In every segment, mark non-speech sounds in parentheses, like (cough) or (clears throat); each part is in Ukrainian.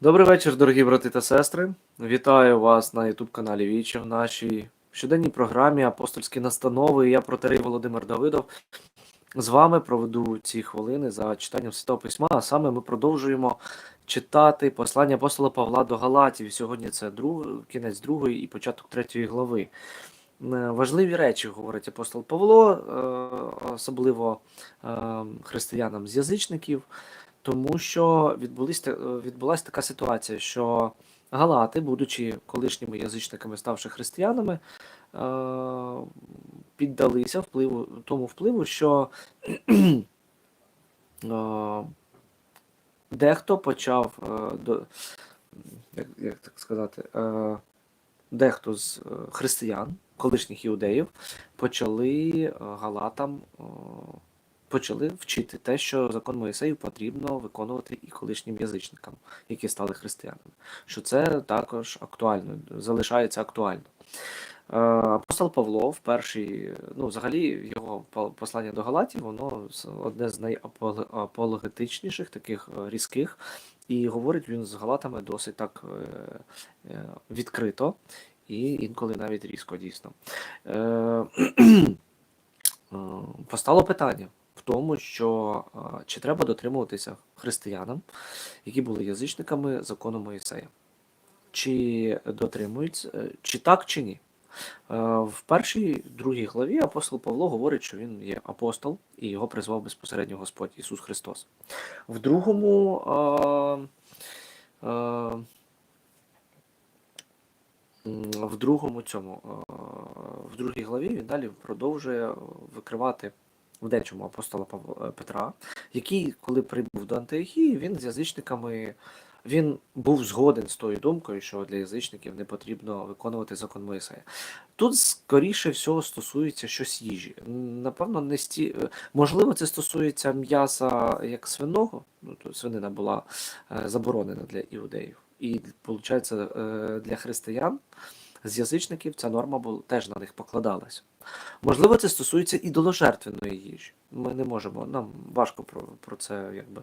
Добрий вечір, дорогі брати та сестри. Вітаю вас на youtube каналі Вічі в нашій щоденній програмі Апостольські настанови. Я протерей Володимир Давидов. З вами проведу ці хвилини за читанням Святого Письма. А саме ми продовжуємо читати послання апостола Павла до Галатів. Сьогодні це друг, кінець другої і початок третьої глави. Важливі речі говорить апостол Павло, е, особливо е, християнам з язичників. Тому що відбулася така ситуація, що галати, будучи колишніми язичниками, ставши християнами, е, піддалися впливу, тому впливу, що (clears throat) е, дехто почав е, як, як так сказати, дехто з християн, колишніх іудеїв, почали галатам. Почали вчити те, що закон Моїсею потрібно виконувати і колишнім язичникам, які стали християнами. Що це також актуально, залишається актуально. Е, Апостол Павло в першій, ну, взагалі, його послання до Галатів, воно одне з найапологетичніших, таких е, різких, і говорить він з Галатами досить так е, відкрито і інколи навіть різко, дійсно. (clears throat) Постало питання тому, що е, чи треба дотримуватися християнам, які були язичниками закону Моїсея. Чи дотримуються, е, чи так, чи ні. Е, В першій другій главі апостол Павло говорить, що він є апостол і його призвав безпосередньо Господь Ісус Христос. В другому в другому цьому, в другій главі він далі продовжує викривати в дечому апостола е, Петра, який, коли прибув до Антиохії, він з язичниками він був згоден з тою думкою, що для язичників не потрібно виконувати закон Моїсея. Тут, скоріше всього, стосується щось їжі. Напевно, не сті... е, можливо, це стосується м'яса як свиного. Ну, то свинина була е, заборонена для іудеїв. І, виходить, для християн з язичників ця норма була, теж на них покладалась. Можливо, це стосується ідоложертвеної їжі. Ми не можемо, нам важко про, про це, якби.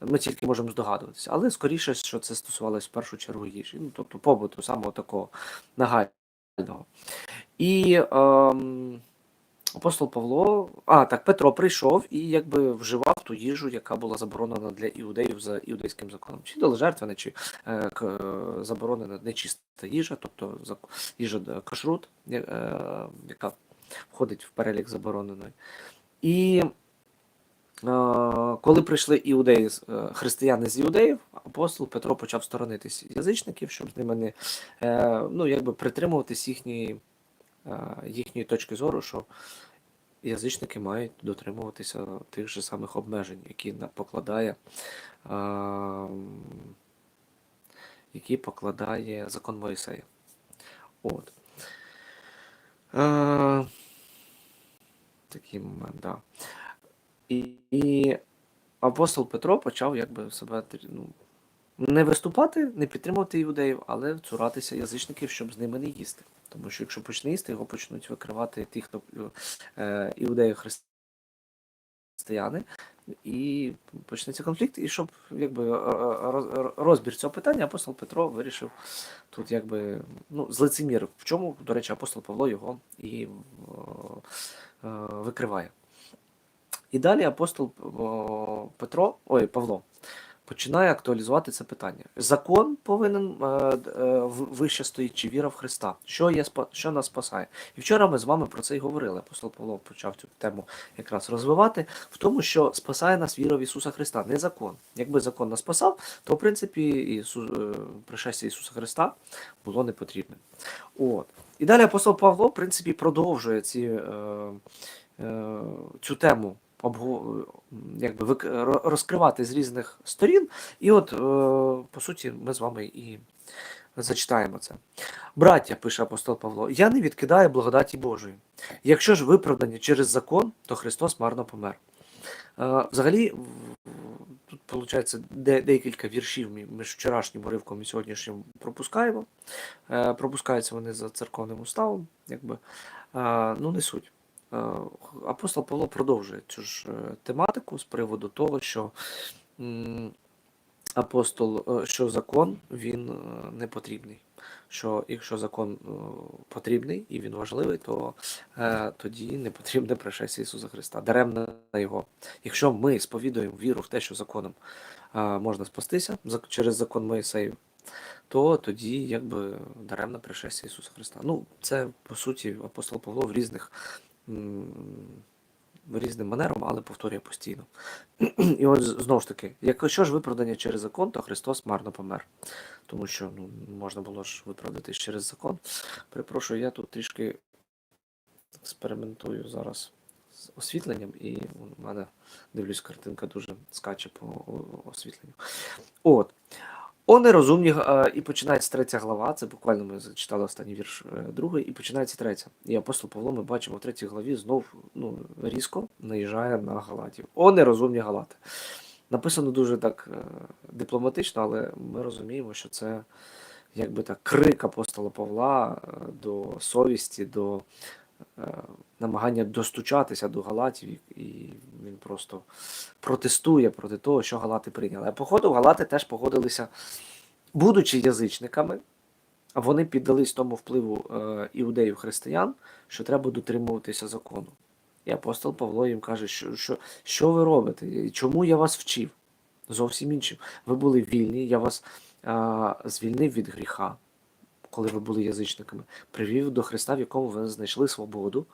Ми тільки можемо здогадуватися. Але скоріше, що це стосувалося в першу чергу їжі. Ну, тобто побуту, самого такого нагального. І ем, апостол Павло, а так, Петро прийшов і якби вживав ту їжу, яка була заборонена для іудеїв за іудейським законом. Чи жертвена, чи е, к- е, заборонена нечиста їжа, тобто їжа е, кашрут, я- е, яка входить в перелік забороненої. І е, коли прийшли іудеї, е, християни з іудеїв, апостол Петро почав сторонитись язичників, щоб з ними не е, ну, якби притримуватись їхньої, е, їхньої точки зору, що язичники мають дотримуватися тих же самих обмежень, які покладає, е, які покладає закон Моїсея. От. Е, такий момент, да. І, і апостол Петро почав якби себе ну, не виступати, не підтримувати іудеїв, але цуратися язичників, щоб з ними не їсти. Тому що якщо почне їсти, його почнуть викривати ті, хто е, іудеї християни, і почнеться конфлікт. І щоб якби е, е, роз- розбір цього питання, апостол Петро вирішив тут якби ну, злицемір, в чому, до речі, апостол Павло його і е, е, викриває. І далі апостол о, Петро, ой, Павло, починає актуалізувати це питання. Закон повинен е, е, вище стоїть чи віра в Христа. Що, є, що нас спасає? І вчора ми з вами про це й говорили. Апостол Павло почав цю тему якраз розвивати в тому, що спасає нас віра в Ісуса Христа, не закон. Якби закон нас спасав, то в принципі Ісус, е, пришестя Ісуса Христа було не потрібне. От. І далі апостол Павло, в принципі, продовжує ці, е, е, цю тему якби, розкривати з різних сторін. І от, е, по суті, ми з вами і зачитаємо це. Браття, пише апостол Павло, я не відкидаю благодаті Божої. Якщо ж виправдані через закон, то Христос марно помер. Е, Взагалі, тут виходить де, декілька віршів мі- між вчорашнім уривком і сьогоднішнім пропускаємо. Е, Пропускаються вони за церковним уставом, якби. Ну, не суть. Е, Апостол Павло продовжує цю ж е, тематику з приводу того, що апостол, е, що закон він не потрібний. Що якщо закон потрібний і він важливий, то е, тоді не потрібне пришестя Ісуса Христа. Даремно його. Якщо ми сповідуємо віру в те, що законом е, можна спастися через закон Моїсеїв, то тоді якби даремно пришестя Ісуса Христа. Ну, це по суті апостол Павло в різних. Різним манером, але повторює постійно. (clears throat) І от знову ж таки, якщо ж виправдання через закон, то Христос марно помер. Тому що ну, можна було ж виправдатись через закон. Перепрошую, я тут трішки експериментую зараз з освітленням, і у мене дивлюсь, картинка дуже скаче по освітленню. От. О нерозумні, е, і починається третя глава, це буквально ми зачитали останній вірш е, другий, і починається третя. І апостол Павло ми бачимо в третій главі знов ну, різко наїжджає на галатів. О нерозумні галати. Написано дуже так е, дипломатично, але ми розуміємо, що це якби так крик апостола Павла до совісті, до намагання достучатися до галатів, і- він просто протестує проти того, що галати прийняли. А походу, галати теж погодилися, будучи язичниками, вони піддались тому впливу е, іудеїв християн, що треба дотримуватися закону. І апостол Павло їм каже, що, що, що ви робите? Чому я вас вчив? Зовсім іншим. Ви були вільні, я вас а, звільнив від гріха, коли ви були язичниками, привів до Христа, в якому ви знайшли свободу.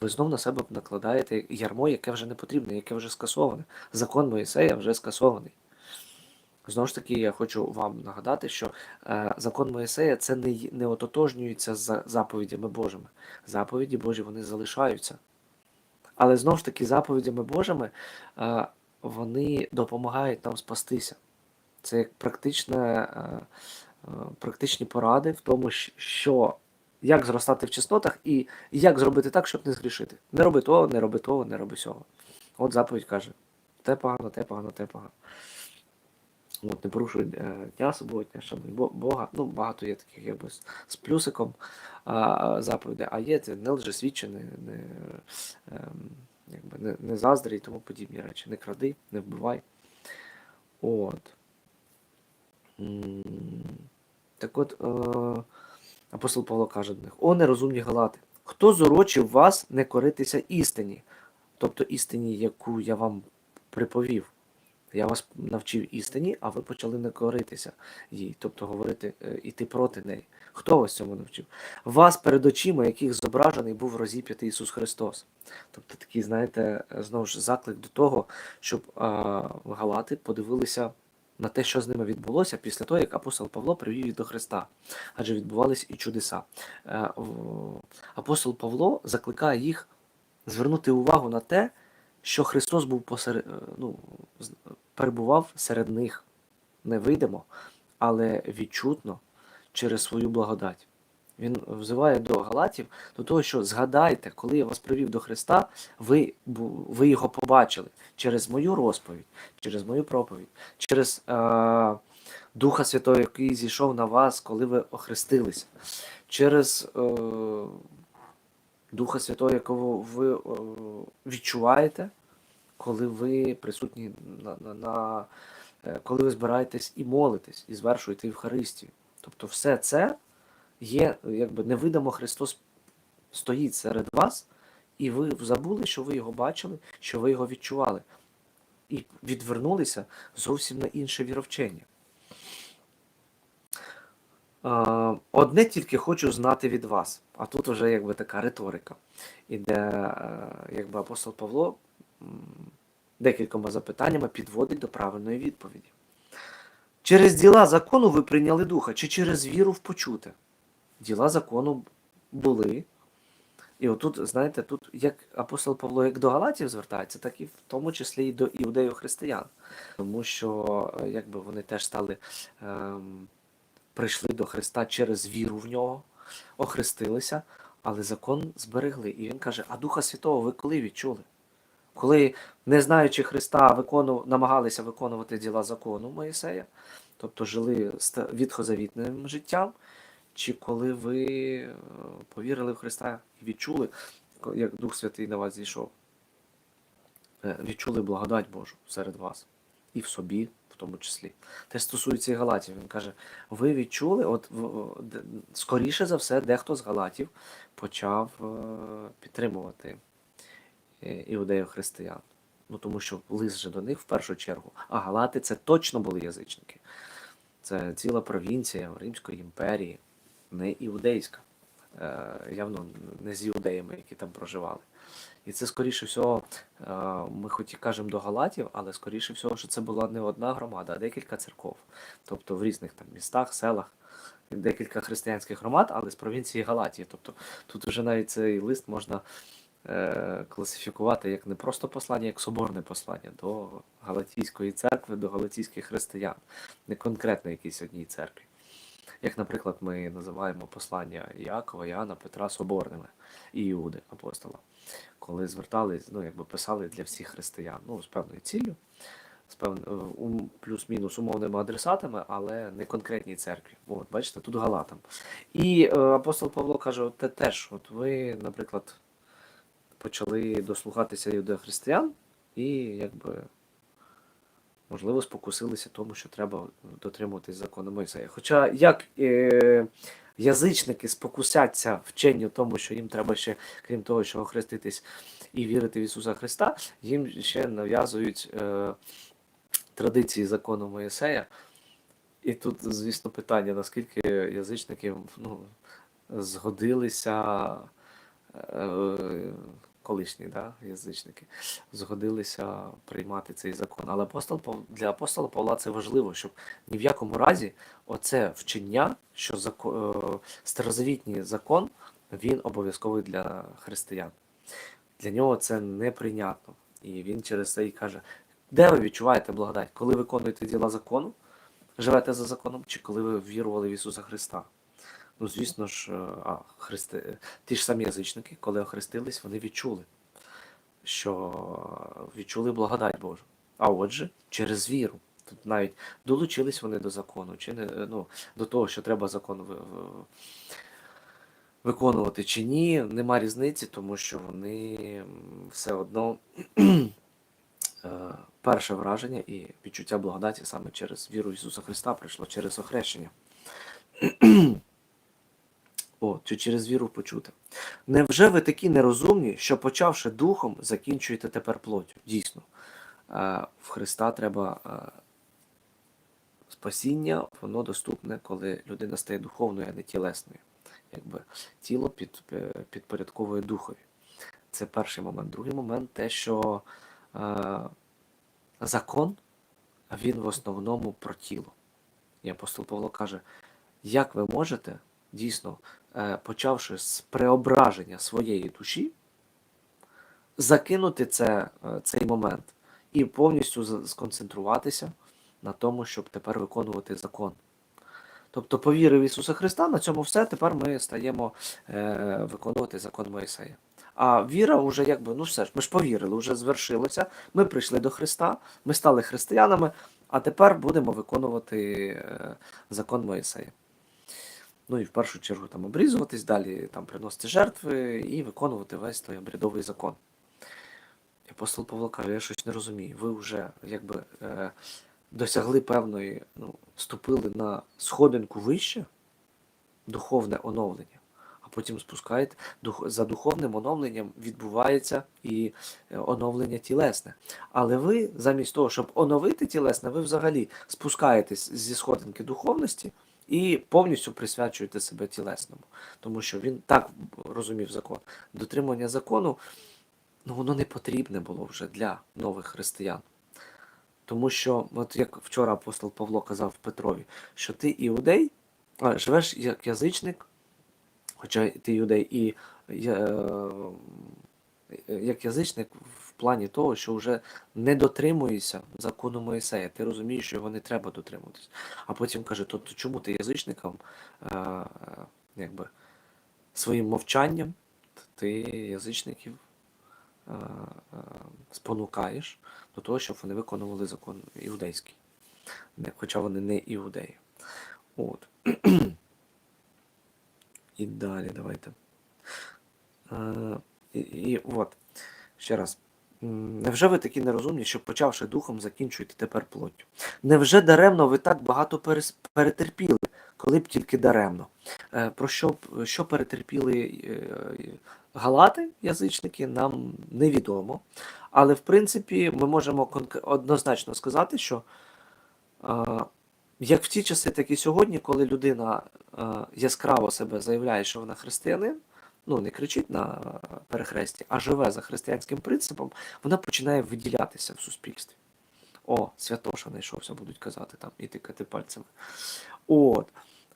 Ви знов на себе накладаєте ярмо, яке вже не потрібне, яке вже скасоване. Закон Моїсея вже скасований. Знову ж таки, я хочу вам нагадати, що е, закон Моїсея це не, не ототожнюється з за- заповідями Божими. Заповіді Божі вони залишаються. Але знову ж таки, заповідями Божими е, вони допомагають нам спастися. Це як практичне, е, е, практичні поради в тому, що як зростати в чеснотах і як зробити так, щоб не згрішити. Не роби того, не роби того, не роби сього. От заповідь каже: те погано, те погано, те погано. От, не порушуй е, дня суботня, шануй Бога. Ну, багато є таких якби з, плюсиком а, заповідей, а є це не лжесвідче, не, не, ем, якби не, не заздрі і тому подібні речі. Не кради, не вбивай. От. Так от, е, апостол Павло каже до них: О, нерозумні галати, хто зорочив вас не коритися істині, тобто істині, яку я вам приповів. Я вас навчив істині, а ви почали не коритися їй, тобто говорити, е, іти проти неї. Хто вас цьому навчив? Вас перед очима, яких зображений був розіп'ятий Ісус Христос. Тобто такий, знаєте, е, знову ж заклик до того, щоб а, галати подивилися на те, що з ними відбулося після того, як апостол Павло привів їх до Христа, адже відбувались і чудеса. Е, Апостол Павло закликає їх звернути увагу на те, що Христос був посеред, е, ну, перебував серед них невидимо, але відчутно через свою благодать. Він взиває до Галатів до того, що згадайте, коли я вас привів до Христа, ви, ви його побачили через мою розповідь, через мою проповідь, через е, Духа Святого, який зійшов на вас, коли ви охрестилися, через е, Духа Святого, якого ви е, відчуваєте, коли ви присутні на, на, на е, коли ви збираєтесь і молитесь, і звершуєте Євхаристію. Тобто все це є, якби невидимо Христос стоїть серед вас, і ви забули, що ви його бачили, що ви його відчували, і відвернулися зовсім на інше віровчення. Одне тільки хочу знати від вас, а тут вже якби така риторика. Іде, е, якби апостол Павло декількома запитаннями підводить до правильної відповіді. Через діла закону ви прийняли духа, чи через віру в почуте? Діла закону були. І отут, знаєте, тут як апостол Павло як до Галатів звертається, так і в тому числі і до іудеїв християн. Тому що е, якби вони теж стали ем, прийшли до Христа через віру в нього, охрестилися, але закон зберегли. І він каже: А Духа Святого ви коли відчули? Коли, не знаючи Христа, викону... намагалися виконувати діла закону Моїсея, тобто жили відхозавітним життям, чи коли ви е, повірили в Христа і відчули, як Дух Святий на вас зійшов, е, відчули благодать Божу серед вас і в собі, в тому числі. Те стосується і Галатів. Він каже: ви відчули, от скоріше за все, дехто з Галатів почав е, підтримувати іудею християн. Ну тому що лист же до них в першу чергу. А Галати це точно були язичники. Це ціла провінція Римської імперії, не іудейська. Е, явно не з іудеями, які там проживали. І це, скоріше всього, е, ми хоч і кажемо до Галатів, але скоріше всього, що це була не одна громада, а декілька церков. Тобто в різних там містах, селах, декілька християнських громад, але з провінції Галатії. Тобто тут вже навіть цей лист можна е, класифікувати як не просто послання, як соборне послання до Галатійської церкви, до галатійських християн, не конкретно якійсь одній церкві. Як, наприклад, ми називаємо послання Іакова, Іоанна, Петра соборними і Іуди, апостола, коли звертались, ну, якби писали для всіх християн, ну, з певною ціллю, з пев... е, плюс-мінус умовними адресатами, але не конкретній церкві. От, бачите, тут Галатам. І е, апостол Павло каже: от те теж, от ви, наприклад, почали дослухатися юдеохристиян і якби. Можливо, спокусилися тому, що треба дотримуватись закону Мойсея. Хоча як е, язичники спокусяться вченню тому, що їм треба ще, крім того, що охреститись і вірити в Ісуса Христа, їм ще нав'язують е, традиції закону Моїсея. І тут, звісно, питання, наскільки язичники ну, згодилися, е, колишні да, язичники, згодилися приймати цей закон. Але апостол, для апостола Павла це важливо, щоб ні в якому разі оце вчення, що е, старозавітній закон, він обов'язковий для християн. Для нього це неприйнятно. І він через це і каже: де ви відчуваєте благодать? Коли виконуєте діла закону, живете за законом, чи коли ви вірували в Ісуса Христа? Ну, звісно ж, е, а, христи... ті ж самі язичники, коли охрестились, вони відчули, що відчули благодать Божу. А отже, через віру. Тут навіть долучились вони до закону, чи не ну, до того, що треба закон ви- ви- виконувати чи ні, нема різниці, тому що вони все одно е, перше враження і відчуття благодаті саме через віру Ісуса Христа прийшло через охрещення. О, чи через віру почути. Невже ви такі нерозумні, що почавши духом, закінчуєте тепер плоттю? Дійсно, Е, в Христа треба е, спасіння, воно доступне, коли людина стає духовною, а не тілесною. Якби тіло під, е, підпорядковує духові. Це перший момент. Другий момент те, що закон, він в основному про тіло. І апостол Павло каже, як ви можете, дійсно, почавши з преображення своєї душі, закинути це, е, цей момент і повністю сконцентруватися на тому, щоб тепер виконувати закон. Тобто, повірив Ісуса Христа, на цьому все, тепер ми стаємо е, виконувати закон Моїсея. А віра вже якби, ну все ж, ми ж повірили, вже звершилося. Ми прийшли до Христа, ми стали християнами, а тепер будемо виконувати е, закон Моїсея. Ну і в першу чергу там обрізуватись, далі там приносити жертви і виконувати весь той обрядовий закон. І Апостол Павло каже, я щось не розумію. Ви вже якби е, досягли певної, ну, ступили на сходинку вище, духовне оновлення, а потім спускаєте, дух, за духовним оновленням відбувається і е, оновлення тілесне. Але ви, замість того, щоб оновити тілесне, ви взагалі спускаєтесь зі сходинки духовності і повністю присвячуєте себе тілесному. Тому що він так розумів закон. Дотримання закону ну, воно не потрібне було вже для нових християн. Тому що, от як вчора апостол Павло казав Петрові, що ти іудей, а, живеш як язичник, хоча ти іудей, і е, як язичник плані того, що вже не дотримуєшся закону Моїсея. Ти розумієш, що його не треба дотримуватись. А потім каже, то, то чому ти язичникам е, якби, своїм мовчанням ти язичників е, е, спонукаєш до того, щоб вони виконували закон іудейський, хоча вони не іудеї. От. І далі давайте. Е, і, і от, ще раз. Невже ви такі нерозумні, що почавши духом, закінчуєте тепер плоттю? Невже даремно ви так багато перетерпіли, коли б тільки даремно? Е, Про що, що перетерпіли е, галати, язичники, нам невідомо. Але в принципі ми можемо однозначно сказати, що е, як в ті часи, так і сьогодні, коли людина яскраво себе заявляє, що вона християнин, ну не кричить на перехресті, а живе за християнським принципом, вона починає виділятися в суспільстві. О, святоша знайшовся, будуть казати там і тикати пальцями. От.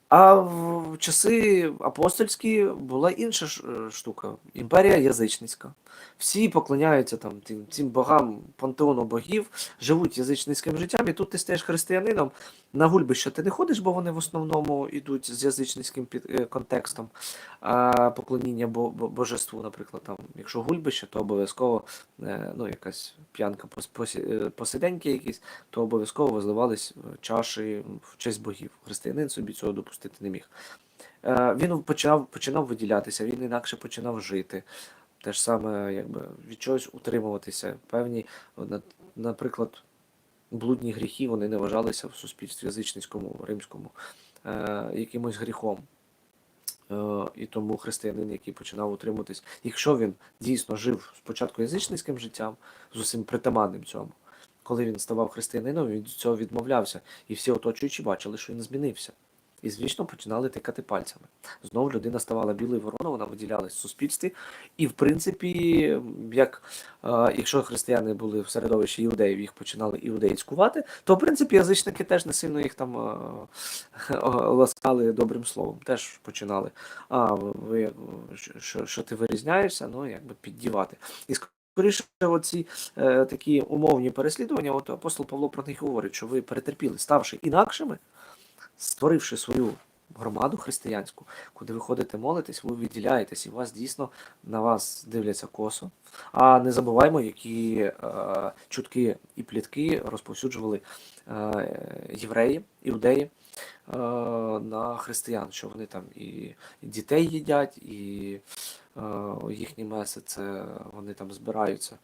А в часи апостольські була інша е, штука імперія язичницька. Всі поклоняються там тим, цим богам пантеону богів, живуть язичницьким життям, і тут ти стаєш християнином. На гульбище ти не ходиш, бо вони в основному йдуть з язичницьким під, е, контекстом а, поклоніння бо, бо- божеству, наприклад, там, якщо гульбище, то обов'язково е, ну, якась п'янка пос- посиденьки якісь, то обов'язково визливались чаші в честь богів. Християнин собі цього допустити не міг. Е, Він починав, починав виділятися, він інакше починав жити. Те ж саме, якби від чогось утримуватися. Певні, наприклад, блудні гріхи вони не вважалися в суспільстві язичницькому, римському е, якимось гріхом. Е, і тому християнин, який починав утримуватись, якщо він дійсно жив спочатку язичницьким життям, з усім притаманним цьому, коли він ставав християнином, він від цього відмовлявся, і всі оточуючі бачили, що він змінився. І, звісно, починали тикати пальцями. Знову людина ставала білою вороною, вона виділялась в суспільстві. І, в принципі, як е, якщо християни були в середовищі іудеїв, їх починали іудеїцькувати, то в принципі язичники теж не сильно їх там е, ласкали добрим словом. Теж починали. А ви що, що ти вирізняєшся, ну якби піддівати. І скоріше, оці е, такі умовні переслідування, от апостол Павло про них говорить, що ви перетерпіли, ставши інакшими, створивши свою громаду християнську, куди ви ходите молитесь, ви відділяєтесь, і вас дійсно на вас дивляться косо. А не забуваємо, які е, чутки і плітки розповсюджували е, євреї, іудеї е, на християн, що вони там і, і дітей їдять, і е, їхні меси це вони там збираються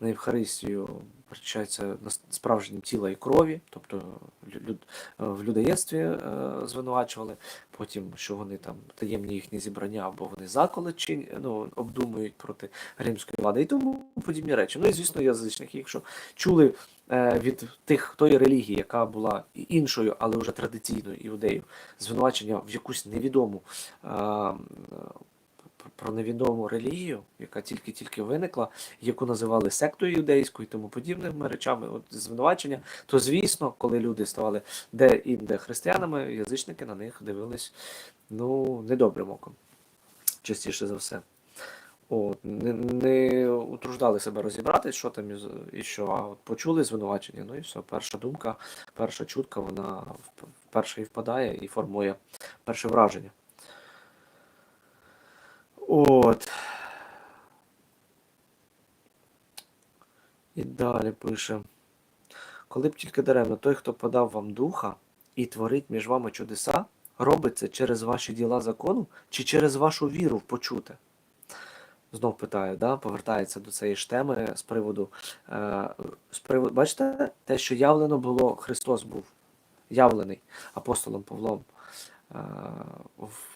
на Євхаристію, причаються на справжнім тіла і крові, тобто люд, в людоєдстві е, звинувачували, потім, що вони там таємні їхні зібрання, або вони заколи чи ну, обдумують проти римської влади і тому подібні речі. Ну і звісно, язичники, якщо чули е, від тих тої релігії, яка була іншою, але вже традиційною іудеїв, звинувачення в якусь невідому. е, про невідому релігію, яка тільки-тільки виникла, яку називали сектою юдейською і тому подібними речами, от звинувачення, то звісно, коли люди ставали де-інде християнами, язичники на них дивились ну, недобрим оком, частіше за все. От, не, не утруждали себе розібрати, що там і, що, а от почули звинувачення, ну і все, перша думка, перша чутка, вона вперше і впадає і формує перше враження. От. І далі пише. Коли б тільки даремно той, хто подав вам духа і творить між вами чудеса, робить це через ваші діла закону чи через вашу віру в почуте? Знов питаю, да? повертається до цієї ж теми з приводу, е, з приводу. Бачите, те, що явлено було, Христос був явлений апостолом Павлом. Е, в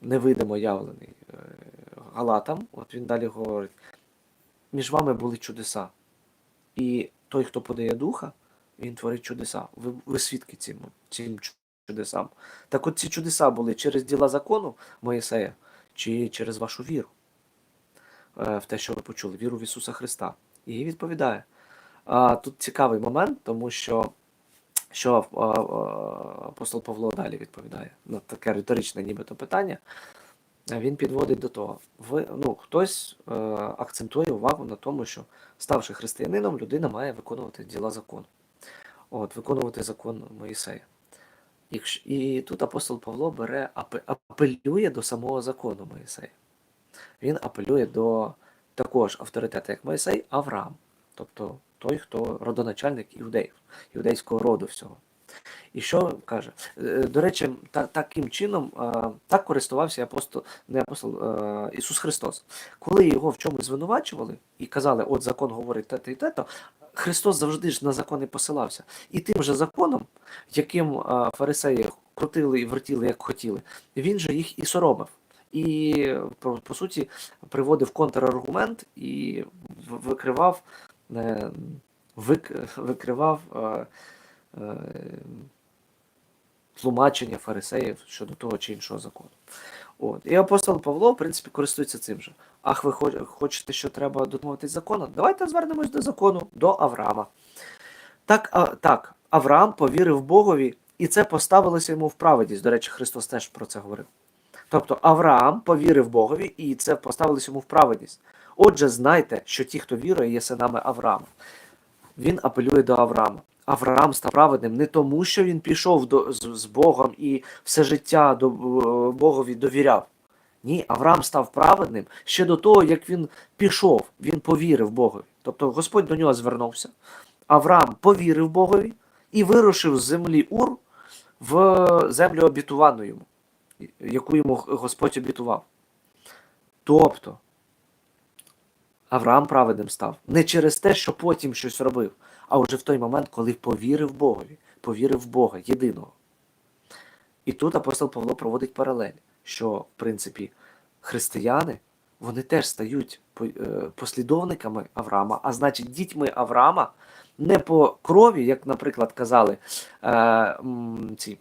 невидимо явлений е, Галатам. От він далі говорить: між вами були чудеса. І той, хто подає духа, він творить чудеса. Ви, ви свідки цим, цим чудесам. Так от ці чудеса були через діла закону Моїсея чи через вашу віру е, в те, що ви почули, віру в Ісуса Христа. І відповідає. А, тут цікавий момент, тому що що апостол Павло далі відповідає на таке риторичне нібито питання. Він підводить до того, ви, ну, хтось е, акцентує увагу на тому, що ставши християнином, людина має виконувати діла закону. От, виконувати закон Моїсея. Якщо- І тут апостол Павло бере, апелює до самого закону Моїсея. Він апелює до також авторитет, як Мойсей, Авраам, тобто той, хто родоначальник іудеїв, іудейського роду всього. І що каже? Е, До речі, та, таким чином а, так користувався апостол, не апостол а, Ісус Христос. Коли його в чомусь звинувачували і казали, от закон говорить те-то і те-то, Христос завжди ж на закони посилався. І тим же законом, яким фарисеї крутили і вертіли, як хотіли, він же їх і соромив. І по, суті приводив контраргумент і викривав, е, вик, викривав е, е, тлумачення фарисеїв щодо того чи іншого закону. От. І апостол Павло, в принципі, користується цим же. Ах, ви хочете, що треба дотримуватись закону? Давайте звернемось до закону, до Авраама. Так, а, так, Авраам повірив Богові, і це поставилося йому в праведність. До речі, Христос теж про це говорив. Тобто Авраам повірив Богові, і це поставилося йому в праведність. Отже, знайте, що ті, хто вірує, є синами Авраама. Він апелює до Авраама. Авраам став праведним не тому, що він пішов до, з, з Богом і все життя до е, Богові довіряв. Ні, Авраам став праведним ще до того, як він пішов, він повірив Богові. Тобто Господь до нього звернувся. Авраам повірив Богові і вирушив з землі Ур в землю обітувану йому, яку йому Господь обітував. Тобто, Авраам праведним став не через те, що потім щось робив, а вже в той момент, коли повірив Богові, повірив в Бога єдиного. І тут апостол Павло проводить паралель, що, в принципі, християни вони теж стають е, послідовниками Авраама, а значить, дітьми Авраама не по крові, як, наприклад, казали е, ці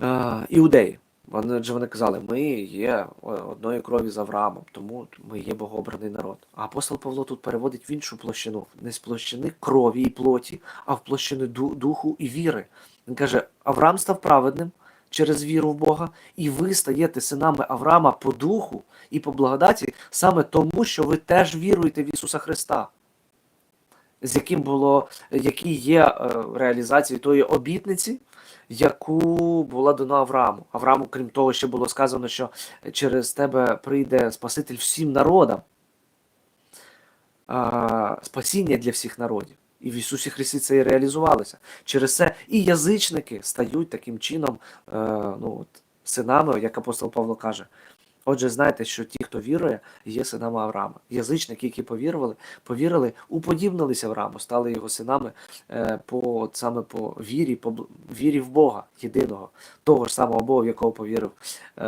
е, іудеї. Вони ж вони казали, ми є одної крові з Авраамом, тому ми є богообраний народ. А апостол Павло тут переводить в іншу площину, не з площини крові і плоті, а в площину духу і віри. Він каже: Авраам став праведним через віру в Бога, і ви стаєте синами Авраама по духу і по благодаті саме тому, що ви теж віруєте в Ісуса Христа. З яким було, який є е, реалізацією тої обітниці, яку була дана Аврааму. Аврааму, крім того, ще було сказано, що через тебе прийде Спаситель всім народам, спасіння для всіх народів. І в Ісусі Христі це і реалізувалося. Через це і язичники стають таким чином е, ну, от, синами, як апостол Павло каже. Отже, знайте, що ті, хто вірує, є синами Авраама. Язичники, які повірили, повірили, уподібнилися Аврааму, стали його синами е, по саме по вірі, по вірі в Бога єдиного, того ж самого Бога, в якого повірив е,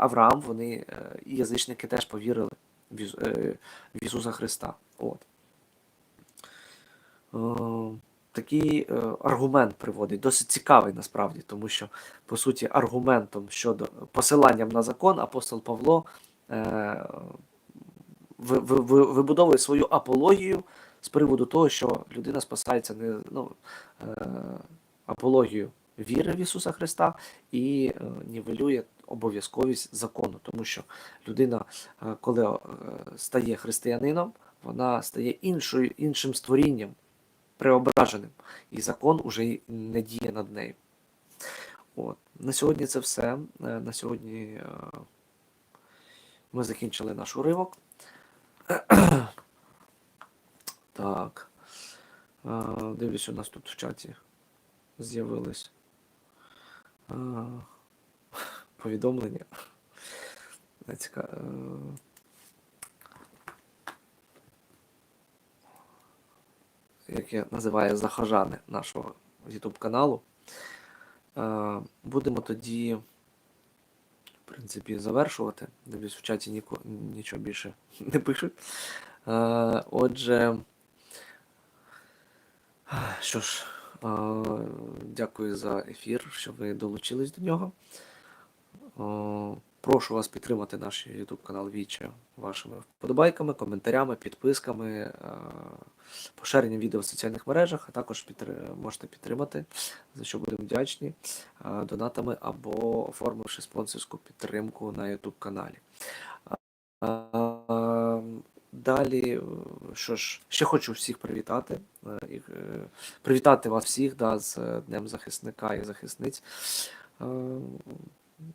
Авраам. Вони е, і язичники теж повірили в, в Ісуса Христа. От. Такий е, аргумент приводить, досить цікавий насправді, тому що, по суті, аргументом щодо посиланням на закон апостол Павло е, ви- ви- ви- вибудовує свою апологію з приводу того, що людина спасається не ну, е, апологію віри в Ісуса Христа і нівелює обов'язковість закону, тому що людина, коли стає християнином, вона стає іншою, іншим створінням, преображеним, і закон уже не діє над нею. От. На сьогодні це все. Е, На сьогодні е, ми закінчили наш уривок. (clears throat) Так. Е, Дивлюсь, у нас тут в чаті з'явились (laughs) повідомлення. Ціка- е, яке захожани нашого YouTube каналу. Е, Будемо тоді, в принципі, завершувати. Дивлюсь, в чаті ніко, нічого більше (laughs) не пишуть. Е, Отже, що ж, е, дякую за ефір, що ви долучились до нього. Прошу вас підтримати наш YouTube канал Віче вашими вподобайками, коментарями, підписками, е, поширенням відео в соціальних мережах, а також можете підтримати, за що будемо вдячні, е, донатами або оформивши спонсорську підтримку на YouTube каналі. Е, Далі, що ж, ще хочу всіх привітати. Привітати вас всіх да, з Днем захисника і захисниць.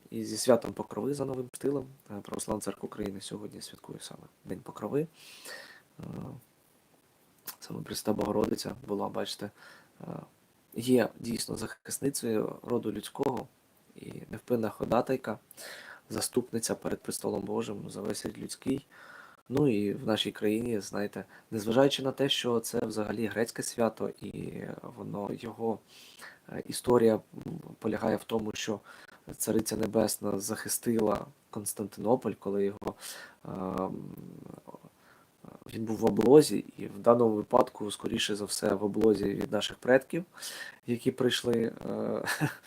І зі святом Покрови за новим стилем. Е, Православна церква України сьогодні святкує саме День Покрови. Е, Саме Пресвята Богородиця була, бачите, е, є дійсно захисницею роду людського і невпинна ходатайка, заступниця перед престолом Божим за весь людський. Ну і в нашій країні, знаєте, незважаючи на те, що це взагалі грецьке свято, і воно його історія полягає в тому, що Цариця Небесна захистила Константинополь, коли його е, він був в облозі, і в даному випадку, скоріше за все, в облозі від наших предків, які прийшли е,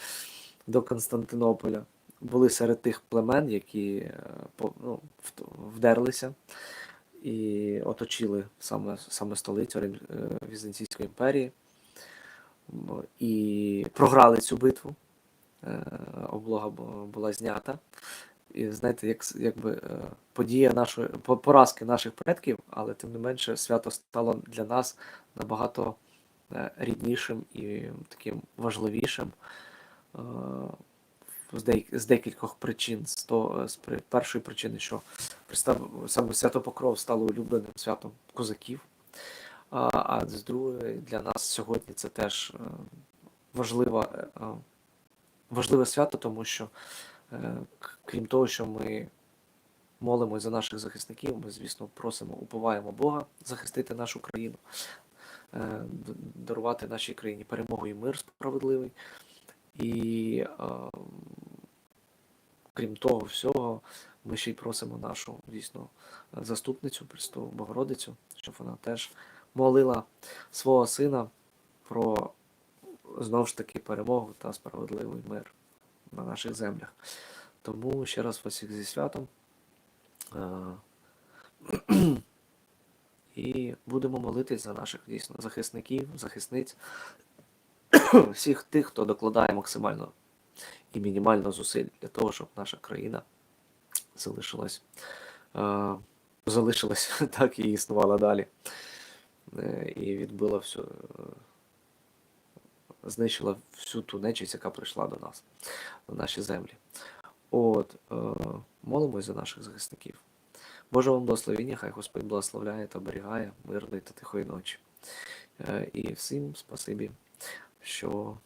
(laughs) до Константинополя. Були серед тих племен, які е, ну, вдерлися і оточили саме, саме столицю е, Візантійської імперії і програли цю битву. Е, Облога була знята. І знаєте, як, якби е, подія нашої поразки наших предків, але тим не менше свято стало для нас набагато е, ріднішим і таким важливішим з, декількох причин. З першої причини, що саме свято Покров стало улюбленим святом козаків. А, з другої для нас сьогодні це теж е, важлива, е, е, важливе свято, тому що крім того, що ми молимось за наших захисників, ми, звісно, просимо, уповаємо Бога захистити нашу країну, дарувати нашій країні перемогу і мир справедливий. І крім того всього, ми ще й просимо нашу дійсно заступницю, Престу Богородицю, щоб вона теж молила свого сина про знову ж таки перемогу та справедливий мир на наших землях. Тому ще раз вас всіх зі святом. Е, (clears throat) І будемо молитись за наших дійсно захисників, захисниць, (clears throat) всіх тих, хто докладає максимально і мінімально зусиль для того, щоб наша країна залишилась, е, залишилась (laughs) так і існувала далі. Е, І відбила всю, е, знищила всю ту нечисть, яка прийшла до нас, на наші землі. От, е, молимось за наших захисників. Боже вам благословіння, хай Господь благословляє та оберігає мирної та тихої ночі. І всім спасибі, що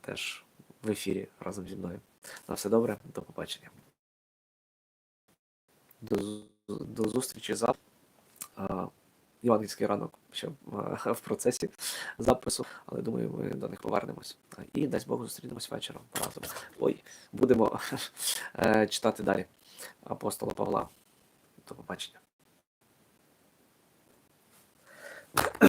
теж в ефірі разом зі мною. На все добре, до побачення. До, до зустрічі завтра. Е, Івангельський ранок ще в, в процесі запису, але думаю, ми до них повернемось. І дасть Бог зустрінемось вечором разом. Ой, будемо е, читати далі апостола Павла. До побачення.